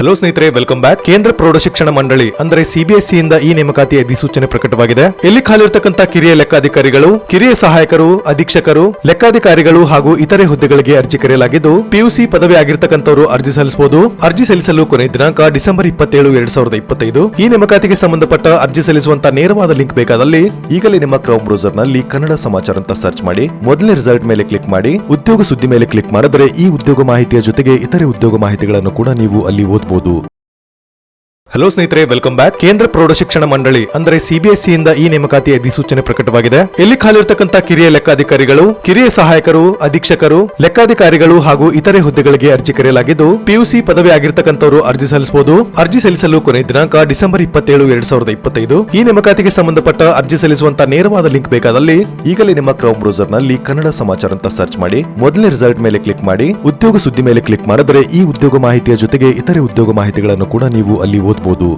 Hello ಸ್ನೇಹಿತರೆ welcome back ಕೇಂದ್ರ ಪ್ರೌಢ ಶಿಕ್ಷಣ ಮಂಡಳಿ, ಅಂದ್ರೆ ಸಿಬಿಎಸ್ಇ ಇಂದ ಈ ನೇಮಕಾತಿ ಅಧಿಸೂಚನೆ ಪ್ರಕಟವಾಗಿದೆ. ಇಲ್ಲಿ ಖಾಲಿರ್ತಕ್ಕಂಥ ಕಿರಿಯ ಲೆಕ್ಕಾಧಿಕಾರಿಗಳು, ಕಿರಿಯ ಸಹಾಯಕರು, ಅಧೀಕ್ಷಕರು, ಲೆಕ್ಕಾಧಿಕಾರಿಗಳು ಹಾಗೂ ಇತರೆ ಹುದ್ದೆಗಳಿಗೆ ಅರ್ಜಿ ಕರೆಯಲಾಗಿದ್ದು ಪಿಯುಸಿ ಪದವಿ ಆಗಿರ್ತಕ್ಕಂಥವರು ಅರ್ಜಿ ಸಲ್ಲಿಸಬಹುದು. ಅರ್ಜಿ ಸಲ್ಲಿಸಲು ಕೊನೆ ದಿನಾಂಕ ಡಿಸೆಂಬರ್ ಇಪ್ಪತ್ತೇಳು, ಎರಡ್ ಸಾವಿರದ ಇಪ್ಪತ್ತೈದು. ಈ ನೇಮಕಾತಿಗೆ ಸಂಬಂಧಪಟ್ಟ ಅರ್ಜಿ ಸಲ್ಲಿಸುವಂತಹ ನೇರವಾದ ಲಿಂಕ್ ಬೇಕಾದಲ್ಲಿ ಈಗಲೇ ನಿಮ್ಮ ಕ್ರೌಮ್ ಬ್ರೌಸರ್ನಲ್ಲಿ ಕನ್ನಡ ಸಮಾಚಾರ ಅಂತ ಸರ್ಚ್ ಮಾಡಿ ಮೊದಲನೇ ರಿಸಲ್ಟ್ ಮೇಲೆ ಕ್ಲಿಕ್ ಮಾಡಿ, ಉದ್ಯೋಗ ಸುದ್ದಿ ಮೇಲೆ ಕ್ಲಿಕ್ ಮಾಡಿದ್ರೆ ಈ ಉದ್ಯೋಗ ಮಾಹಿತಿಯ ಜೊತೆಗೆ ಇತರೆ ಉದ್ಯೋಗ ಮಾಹಿತಿಗಳನ್ನು ಕೂಡ ನೀವು ಅಲ್ಲಿ ಓದಬಹುದು ಹಲೋ ಸ್ನೇಹಿತರೆ ವೆಲ್ಕಮ್ ಬ್ಯಾಕ್ ಕೇಂದ್ರ ಪ್ರೌಢ ಶಿಕ್ಷಣ ಮಂಡಳಿ, ಅಂದ್ರೆ ಸಿಬಿಎಸ್ಇ ಇಂದ ಈ ನೇಮಕಾತಿ ಅಧಿಸೂಚನೆ ಪ್ರಕಟವಾಗಿದೆ. ಇಲ್ಲಿ ಖಾಲಿರ್ತಕ್ಕಂಥ ಕಿರಿಯ ಲೆಕ್ಕಾಧಿಕಾರಿಗಳು, ಕಿರಿಯ ಸಹಾಯಕರು, ಅಧೀಕ್ಷಕರು, ಲೆಕ್ಕಾಧಿಕಾರಿಗಳು ಹಾಗೂ ಇತರೆ ಹುದ್ದೆಗಳಿಗೆ ಅರ್ಜಿ ಕರೆಯಲಾಗಿದ್ದು ಪಿಯುಸಿ ಪದವಿ ಆಗಿರ್ತಕ್ಕಂಥವರು ಅರ್ಜಿ ಸಲ್ಲಿಸಬಹುದು. ಅರ್ಜಿ ಸಲ್ಲಿಸಲು ಕೊನೆ ದಿನಾಂಕ ಡಿಸೆಂಬರ್ ಇಪ್ಪತ್ತೇಳು, ಎರಡ್ ಸಾವಿರದ ಇಪ್ಪತ್ತೈದು. ಈ ನೇಮಕಾತಿಗೆ ಸಂಬಂಧಪಟ್ಟ ಅರ್ಜಿ ಸಲ್ಲಿಸುವಂತ ನೇರವಾದ ಲಿಂಕ್ ಬೇಕಾದಲ್ಲಿ ಈಗಲೇ ನಿಮ್ಮ ಕ್ರೌಮ್ ಬ್ರೌಸರ್ನಲ್ಲಿ ಕನ್ನಡ ಸಮಾಚಾರ ಅಂತ ಸರ್ಚ್ ಮಾಡಿ, ಮೊದಲನೇ ರಿಸಲ್ಟ್ ಮೇಲೆ ಕ್ಲಿಕ್ ಮಾಡಿ, ಉದ್ಯೋಗ ಸುದ್ದಿ ಮೇಲೆ ಕ್ಲಿಕ್ ಮಾಡಿದ್ರೆ ಈ ಉದ್ಯೋಗ ಮಾಹಿತಿಯ ಜೊತೆಗೆ ಇತರೆ ಉದ್ಯೋಗ ಮಾಹಿತಿಗಳನ್ನು ಕೂಡ ನೀವು ಅಲ್ಲಿ ಓದಬಹುದು do